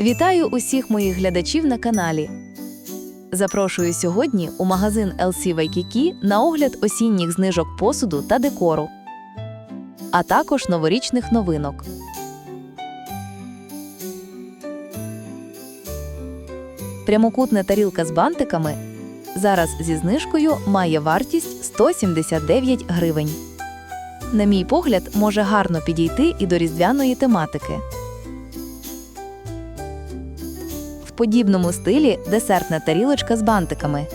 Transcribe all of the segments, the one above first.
Вітаю усіх моїх глядачів на каналі. Запрошую сьогодні у магазин LC Waikiki на огляд осінніх знижок посуду та декору, а також новорічних новинок. Прямокутна тарілка з бантиками зараз зі знижкою має вартість 179 гривень. На мій погляд, може гарно підійти і до різдвяної тематики. Подібному стилі десертна тарілочка з бантиками.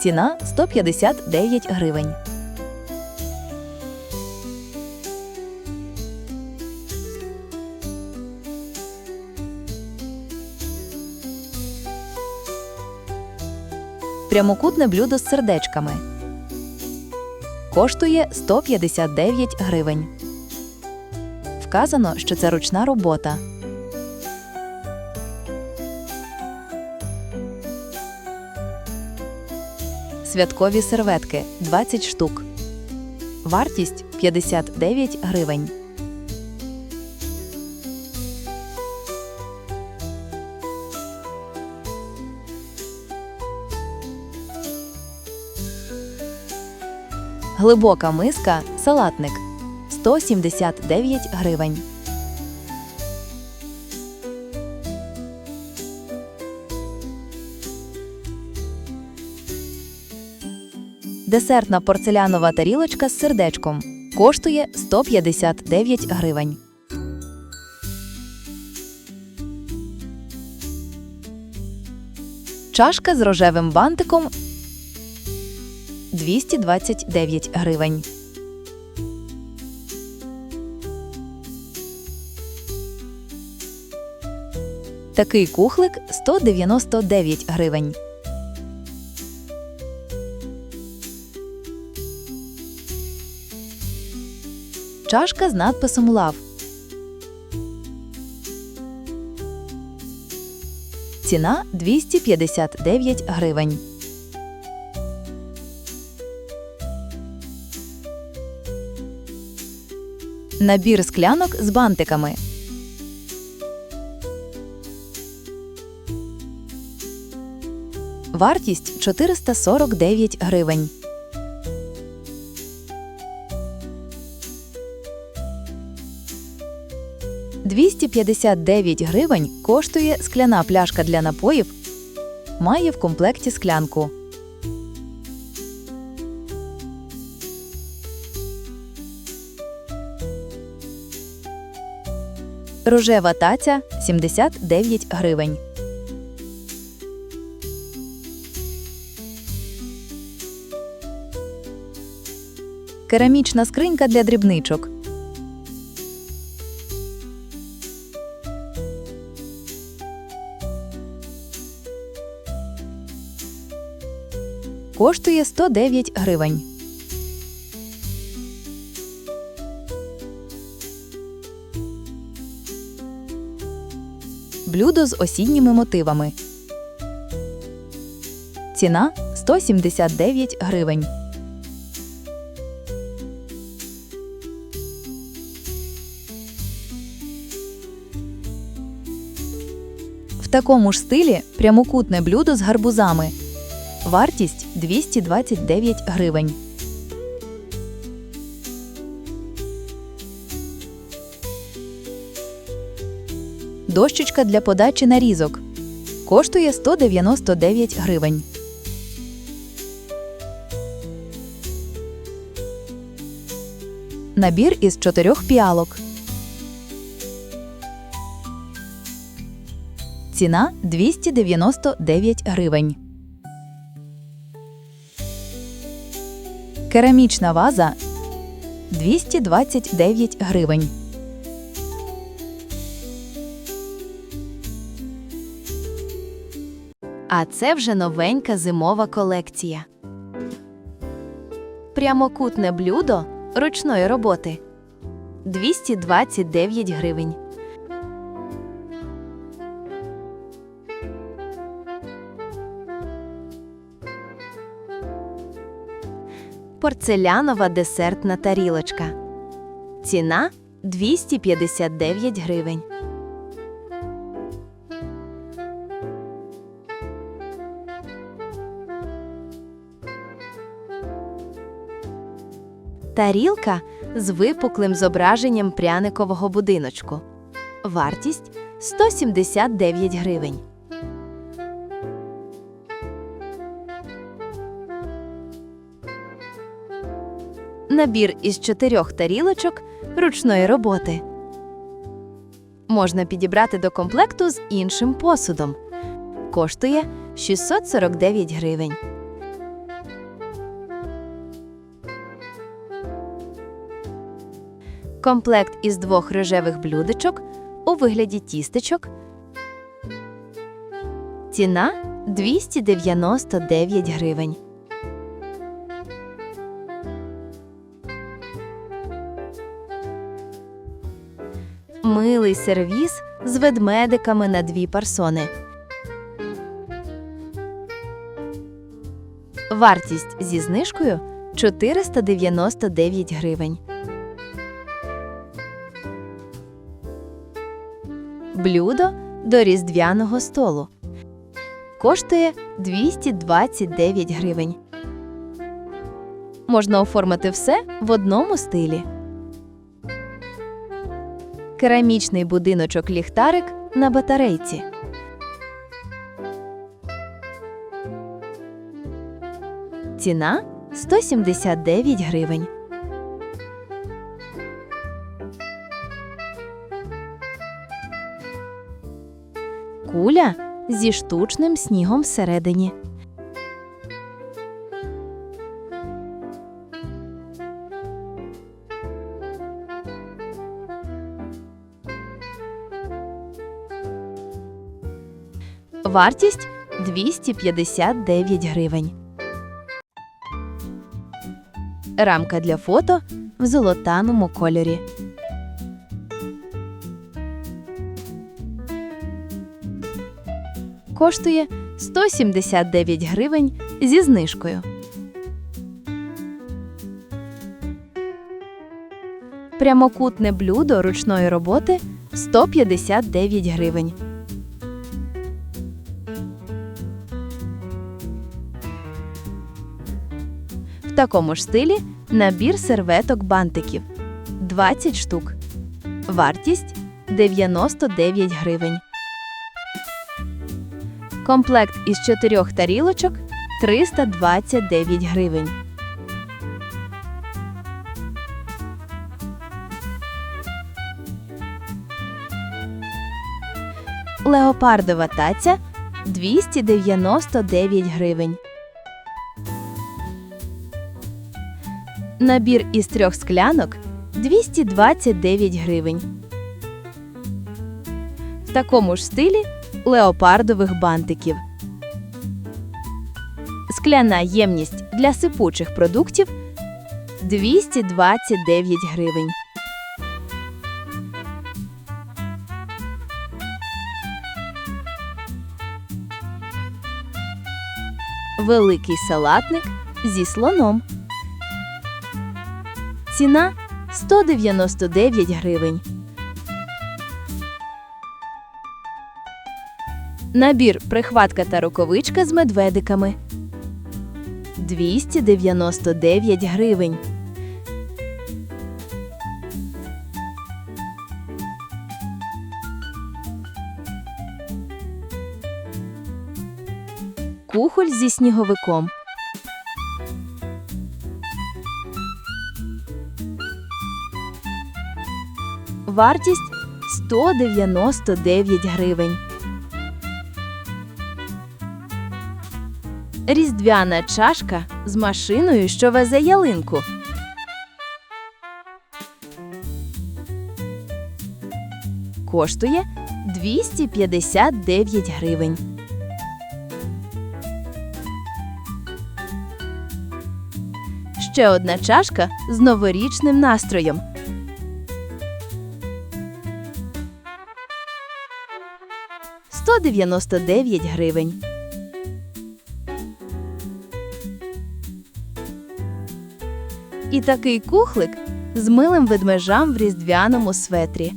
Ціна 159 гривень. Прямокутне блюдо з сердечками. Коштує 159 гривень. Вказано, що це ручна робота. Святкові серветки 20 штук. Вартість 59 гривень. Глибока миска салатник 179 гривень. Десертна порцелянова тарілочка з сердечком коштує 159 гривень. Чашка з рожевим бантиком 229 гривень. Такий кухлик 199 гривень. Чашка з надписом Лав. Ціна 259 гривень. Набір склянок з бантиками. Вартість 449 гривень. Двісті п'ятдесят дев'ять гривень коштує скляна пляшка для напоїв. Має в комплекті склянку. Рожева таця 79 гривень. Керамічна скринька для дрібничок. Коштує 109 гривень. Блюдо з осінніми мотивами. Ціна 179 гривень. В такому ж стилі прямокутне блюдо з гарбузами. Вартість 229 гривень. Дощечка для подачі нарізок. Коштує 199 гривень. Набір із чотирьох піалок. Ціна 299 гривень. Керамічна ваза 229 гривень. А це вже новенька зимова колекція. Прямокутне блюдо ручної роботи 229 гривень. порцелянова десертна тарілочка. Ціна 259 гривень. Тарілка з випуклим зображенням пряникового будиночку. Вартість 179 гривень. Набір із чотирьох тарілочок ручної роботи. Можна підібрати до комплекту з іншим посудом. Коштує 649 гривень. Комплект із двох рожевих блюдечок у вигляді тістечок. Ціна 299 гривень. Милий сервіс з ведмедиками на дві персони. Вартість зі знижкою 499 гривень. Блюдо до різдвяного столу. Коштує 229 гривень. Можна оформити все в одному стилі. Керамічний будиночок ліхтарик на батарейці. Ціна 179 гривень. Куля зі штучним снігом всередині. Вартість 259 гривень. Рамка для фото в золотаному кольорі. Коштує 179 гривень зі знижкою. Прямокутне блюдо ручної роботи 159 гривень. Такому ж стилі набір серветок бантиків 20 штук. Вартість 99 гривень. Комплект із чотирьох тарілочок 329 гривень. Леопардова таця 299 гривень. Набір із трьох склянок 229 гривень. В такому ж стилі леопардових бантиків. Скляна ємність для сипучих продуктів 229 гривень. Великий салатник зі слоном. Ціна 199 гривень. Набір прихватка та рукавичка з медведиками 299 гривень. Кухоль зі сніговиком. Вартість 199 гривень. Різдвяна чашка з машиною, що везе ялинку. Коштує 259 гривень. Ще одна чашка з новорічним настроєм. Сто дев'яносто дев'ять гривень. І такий кухлик з милим ведмежам в різдвяному светрі.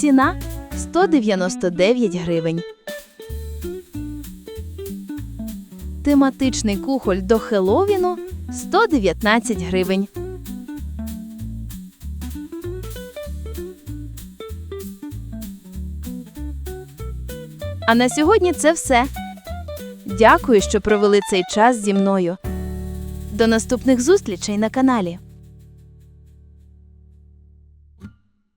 Ціна 199 гривень. Тематичний кухоль до Хеллоуіну 119 гривень. А на сьогодні це все. Дякую, що провели цей час зі мною. До наступних зустрічей на каналі.